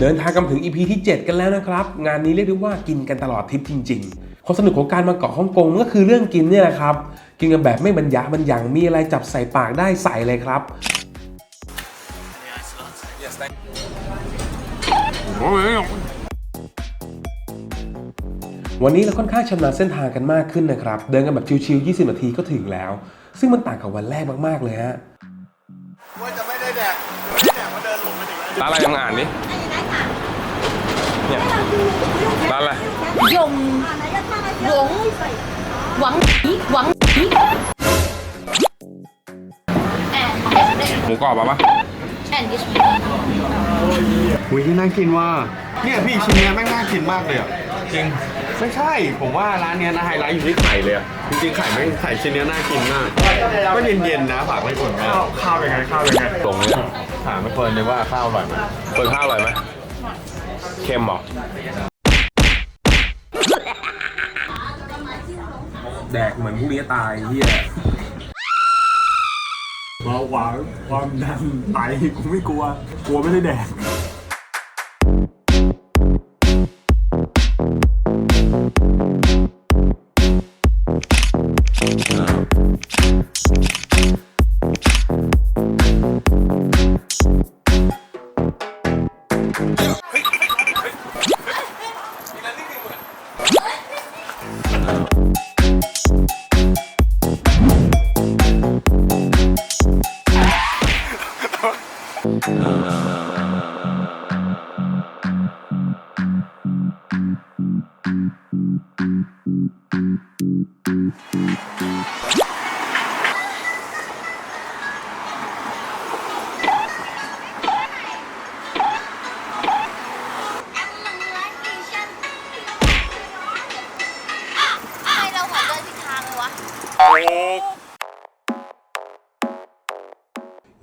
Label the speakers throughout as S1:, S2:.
S1: เดินทางกันมาถึง EP ที่ 7 กันแล้วนะครับ งานนี้เรียกได้ว่ากินกันตลอดทริปจริงๆความสนุกของการมาเกาะฮ่องกงมันก็คือเรื่องกินเนี่ยแหละครับ กินกันแบบไม่บรรยะบรรยังมีอะไรจับใส่ปากได้ใส่เลยครับวันนี้เราค่อนข้างชำนาญเส้นทางกันมากขึ้นนะครับ เดินกันแบบชิวๆ 20 นาทีก็ถึงแล้ว ซึ่งมันต่างกับวันแรกมากๆเลยฮะ
S2: ว่าจะไม่ได้แดกไม่ได้แดกมาเดินหลงไปถึงแล้ว
S1: ร้านอะไรยังอ่านดิ เนี่ยร้านอะไร
S3: ยงหวงหวังผี
S1: หวังผีหมูกรอบป่ะปะ
S3: แอ
S2: นดิชอุ้ยที่น่ากินว่าเนี่ยพี่ชิ้นเนี้ยแม่งน่ากินมากเลยอะ
S4: จริง
S2: ไม่ใช่ ผมว่าร้านเนี้ยนะไฮไลท์อยู่ที่ไข่เลยอะจริงๆไข่แม่งไข่ชิ้นเนี้ยน่ากินมากก็เย็นๆนะฝากไว้ก่อนนะข้าวเป็นไงข้าวเป็นไง
S1: ตรงนี้
S2: ถามไม่เฟิร์นเลยว่าข้าวอร่อยไหม
S1: เฟิร์นข้าวอร่อยไหม เค็มหรอแดกเหมือนพวกนี้ตายเฮีย
S4: เบาหวานความดันไตกูไม่กลัว กลัวไม่ได้แดก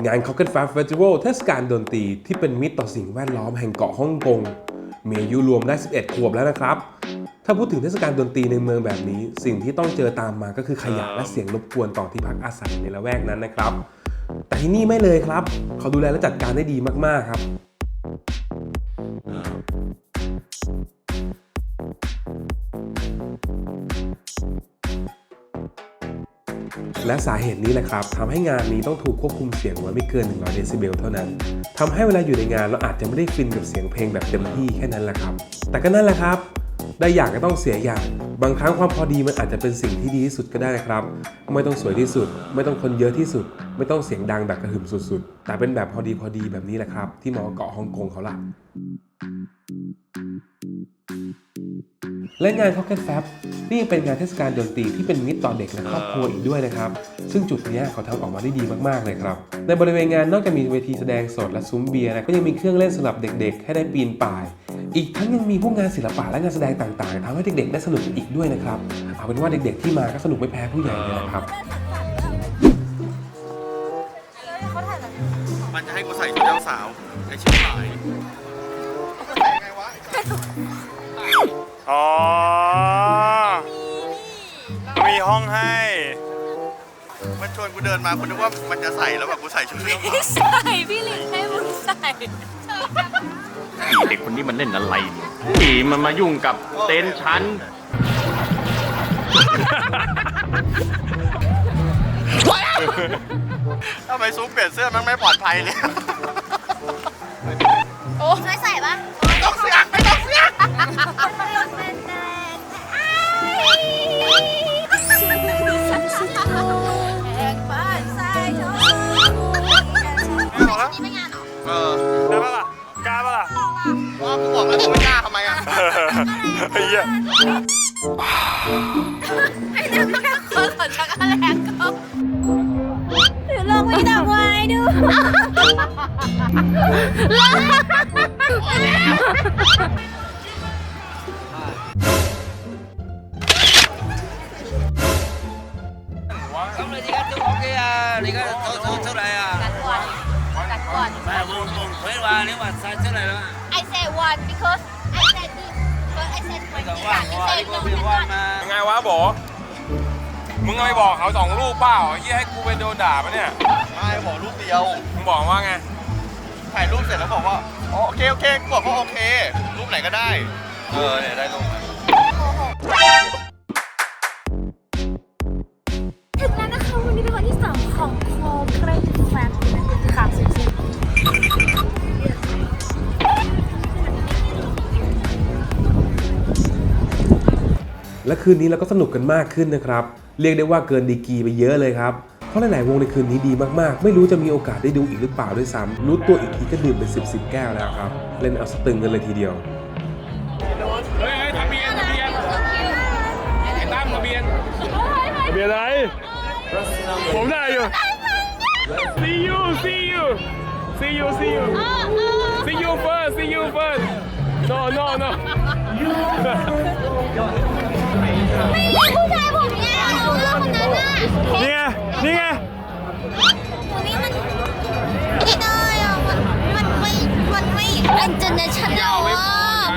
S3: งา
S1: น Cocket Fab Festival เทศกาลดนตรีที่เป็นมิตรต่อสิ่งแวดล้อมแห่งเกาะฮ่องกง มีอายุรวมได้ 11 ขวบแล้วนะครับ ถ้าพูดถึงเทศกาลดนตรีในเมืองแบบนี้ สิ่งที่ต้องเจอตามมาก็คือขยะและเสียงรบกวนต่อที่พักอาศัยในละแวกนั้นนะครับ แต่ที่นี่ไม่เลยครับ เขาดูแลและจัดการได้ดีมากๆครับ และสาเหตุนี้แหละครับทำให้งานนี้ต้องถูกควบคุมเสียงไว้ไม่เกิน 100 เดซิเบลเท่านั้นทำให้เวลาอยู่ในงานเราอาจจะไม่ได้ฟินกับเสียงเพลงแบบเต็มที่แค่นั้นแหละครับ แต่ก็นั่นแหละครับ ได้อย่างก็ต้องเสียอย่าง บางครั้งความพอดีมันอาจจะเป็นสิ่งที่ดีที่สุดก็ได้นะครับ ไม่ต้องสวยที่สุด ไม่ต้องคนเยอะที่สุด ไม่ต้องเสียงดังแบบกระหึ่มสุด ๆ แต่เป็นแบบพอดีพอดีแบบนี้แหละครับ ที่หมอเกาะฮ่องกงเขาละ และงาน Pocket Fab นี่ยังเป็นงานเทศกาลดนตรีที่เป็นมิตรต่อเด็กและครอบครัวอีกด้วยนะครับ ซึ่งจุดนี้เขาทำออกมาได้ดีมากๆเลยครับ ในบริเวณงานนอกจากมีเวทีแสดงสดและซุ้มเบียร์นะก็ยังมีเครื่องเล่นสำหรับเด็กๆ ให้ได้ปีนป่าย อีกทั้งยังมีพวกงานศิลปะและงานแสดงต่างๆทำให้เด็กๆ ได้สนุกอีกด้วยนะครับเอาเป็นว่าเด็กๆที่มาก็สนุกไม่แพ้ผู้ใหญ่เลยนะครับ
S2: มันจะให้กูใส่ชุดเจ้าสาวไอชิ้นหายไงวะ
S4: อ๋อ มีห้องให้
S2: มันชวนกูเดินมาคุณนึกว่ามันจะใส่แล้วแบบกูใส่ชุดเจ้าสาว
S3: ใส่พี่หลิงให้มึงใส่
S5: เด็กคนนี้มันเล่นอะไรเนี่ยนี่มันมายุ่งกับเต็นท์ฉัน
S2: ทำไมซุปเปลี่ยนเสื้อมันไม่ปลอดภัยเลย
S3: โอ้ช่วยใส่ปะ
S2: ต้องเสียง ไม่ต้อ
S3: กบ้านะ
S2: ไม่บอกแล้ว
S3: ไม่งานหรอ
S2: เออ
S4: ได้ปะล่ะกล้าปะล่ะ
S2: ว่ากูบอกแล้วกูไม่กล้าทำไมอะ
S4: ไอ้เหี้ย
S3: ไอ้เด็กแม่คนขอจักรแลกเขาหรือลองไม่ดับไว้ดูลอง
S6: 你而家都 OK 啊？你而家走走出嚟啊？
S3: กัดก่อนกัดก่อน
S6: 唔系冇冇佢话你话晒出嚟啦。
S3: I said one because I said this but I said
S6: 你
S3: one
S6: 个
S3: you
S6: 弯我话呢个边弯嘛？
S1: ยังไงวะโบมึงเอาไปบอกเขาสองลูกเปล่าเฮียให้กูไปโดนด่าปะเนี่ย
S2: ไม่บอกรูปเดียว
S1: มึงบอกว่าไง
S2: ถ่ายรูปเสร็จแล้วบอกว่า ข โอเค โอเคบอกเขาโอเค รูปไหนก็ได้ เออเนี่ยได้รูป
S3: ถึงแล้วนะคะ วันนี้เป็นวันที่สองของโคเกรดแฟนค่ะสุด
S1: และคืนนี้เราก็สนุกกันมากขึ้นนะครับ เรียกได้ว่าเกินดีกีไปเยอะเลยครับเพราะหลาย ๆ วงในคืนนี้ดีมาก ๆ ไม่รู้จะมีโอกาสได้ดูอีกหรือเปล่าด้วยซ้ำรู้ตัวอีกทีก็ดื่มเป็น 10บสแก้วแล้วครับ เล่นเอาสตึงกันเลยทีเดียว
S4: ทะเบียนอะไรผมได้อยู่ see you see you see you see you see you first see you first no no no
S3: ผู้ชายผมยาวคนนั้นน่ะ
S4: นี่ไงนี่ไง
S3: คนนี้มันไม่ได้อะมันมันไม่มันไม่ international อะ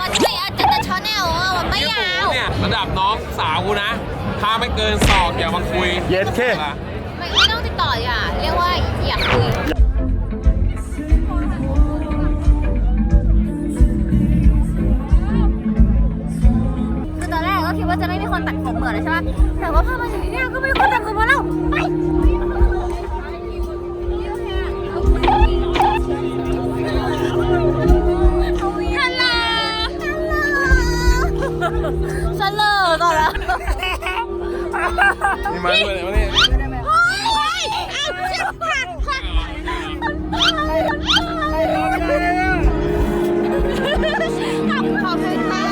S3: มันไม่ international อะมันไม่ยาว
S7: เนี่ยระดับน้องสาวกูนะ ถ้าไม่เกินศอกอย่ามาคุย
S4: เย็ดเค
S3: ไม่ไม่ต้องติดต่ออะเรียกว่าอยากคุยคือตอนแรกก็คิดว่าจะไม่มีคนตัดผมเหมือนเลยใช่ปะแต่ว่าพอมาถึงที่เนี่ยก็มีคน นี่
S4: มาด้วยเนี่ย
S3: โอ้ยอ้าวเจ็บหักหักขอบคุณค่ะ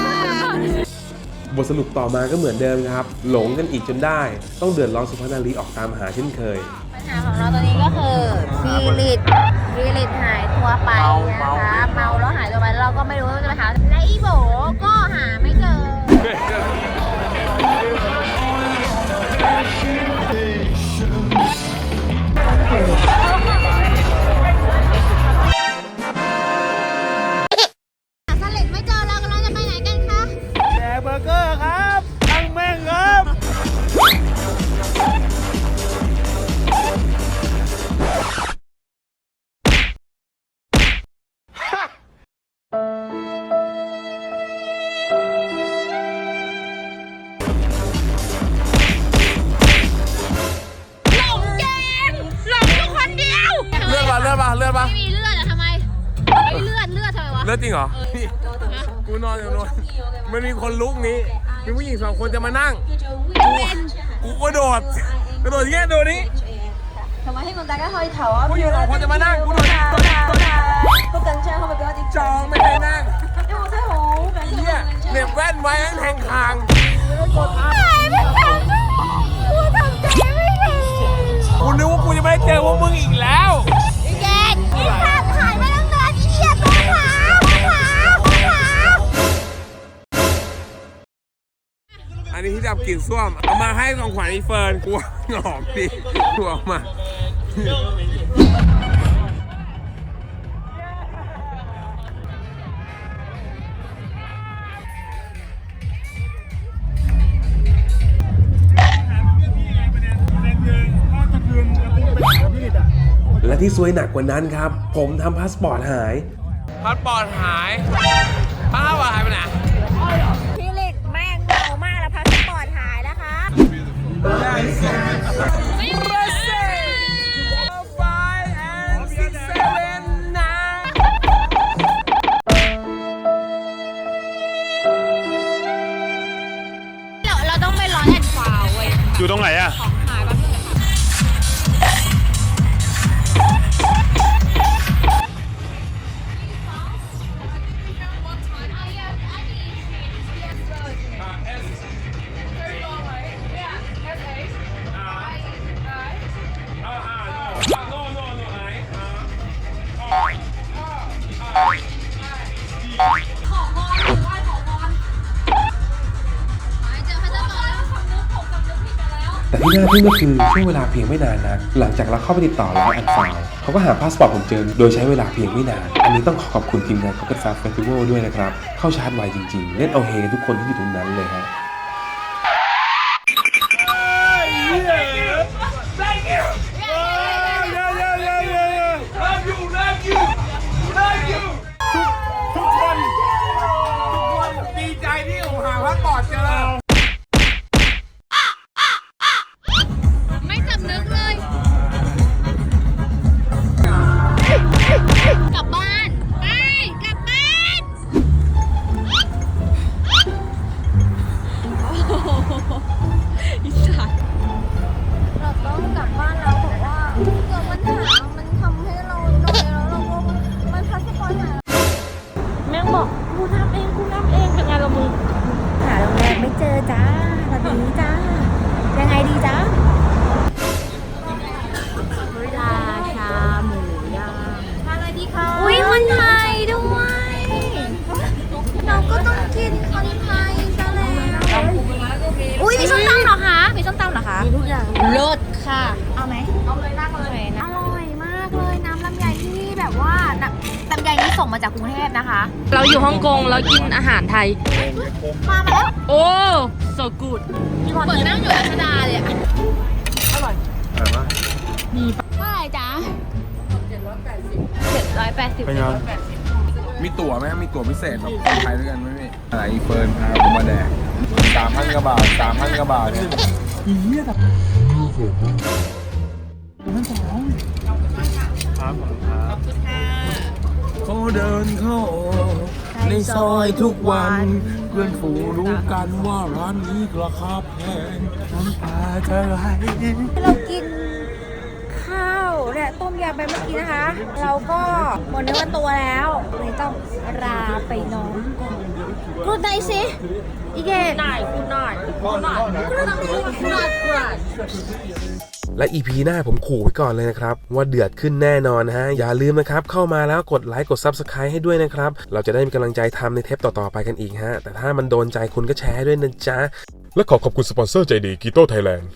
S1: บทสรุปต่อมาก็เหมือนเดิมครับ หลงกันอีกจนได้ ต้องเดือดร้อนสุภาพนารีออกตามหาเช่นเคย
S3: ปัญหาของเราตอนนี้ก็คือฟีลิตฟีลิตหายตัวไปนะคะ เหรอ กูน
S4: อ
S3: น
S4: อยู่นอนมันมีคนลุกนี้ มีผู้หญิงสองคนจะมานั่ง กูกระโดดกระโดดอย่างเงี้ยโดดนี้ 정말 힘은 나가서의 자원 우리 어머니 만한 우리 어머니 복
S8: 단체 한번 배워드릴게요
S4: จองไม่ให้นั่ง
S8: 이거 새우
S4: เหี้ยเหน็บแว่นไว้ให้แทงคาง กูนึกว่ากูจะไม่ได้เจอพวกมึงอีกแล้ว ดับกลิ่นส้วม เอามาให้ของขวัญอีเฟิร์นกูว่าหอมดีกูเอามา
S1: และที่ซวยหนักกว่านั้นครับ ผมทำพาสปอร์ตหาย
S7: พาสปอร์ตหาย อ
S3: งไปร้อนแอนด์ฟาวเว้ย
S4: อยู่ตรงไหนอะ
S1: ที่น่าทึ่งก็คือช่วงเวลาเพียงไม่นานนะหลังจากเราเข้าไปติดต่อร้านอันฟาวเขาก็หาพาสปอร์ตผมเจอโดยใช้เวลาเพียงไม่นาน อันนี้ต้องขอขอบคุณทีมงาน Pocket Fast Festival ด้วยนะครับ เข้าชาร์จไวจริงๆ เล่นเอาเฮทุกคนที่อยู่ตรงนั้นเลยฮะ
S3: อยู่
S9: ฮ่องกงเรากินอาหารไทย
S3: มาแล้ว
S9: โอ้ so good
S3: เหมือนนั่งอยู่รัชดาเลยอะอร่อยอร่อยมากเท่าไหร่จ๊ะเจ็ดร้อยแปดสิบเจ็ดร้อยแปดสิบ
S4: มีตั๋วไหมมีตั๋วพิเศษแบบคนไทยด้วยกันไหมพี่อะไรอีเฟิร์นพาผมมาแดกสามพันกว่าบาทสามพันกว่าบาทเนี่ยเขาเดินเข้า ในซอยทุกวัน เพื่อนฝูงรู้กันว่าร้านนี้ราคาแพงน้ำตาจะไหล
S3: เรากินข้าวเนี่ยต้มยำไปเมื่อกี้นะคะ เราก็หมดเนื้อหมดตัวแล้วเลยต้องลาไปนอนก่อนกดไหนสิอีเกน
S9: ได้คุณได้คุณได้
S3: กดไหนกดไหน
S1: และ EP หน้าผมขู่ไว้ก่อนเลยนะครับ ว่าเดือดขึ้นแน่นอนฮะ อย่าลืมนะครับ เข้ามาแล้วกดไลค์กด Subscribe ให้ด้วยนะครับ เราจะได้มีกำลังใจทำในเทปต่อ ๆ ไปกันอีกฮะ แต่ถ้ามันโดนใจคุณก็แชร์ด้วยนะจ๊ะ และขอขอบคุณสปอนเซอร์ใจดีกีโต้ไทยแลนด์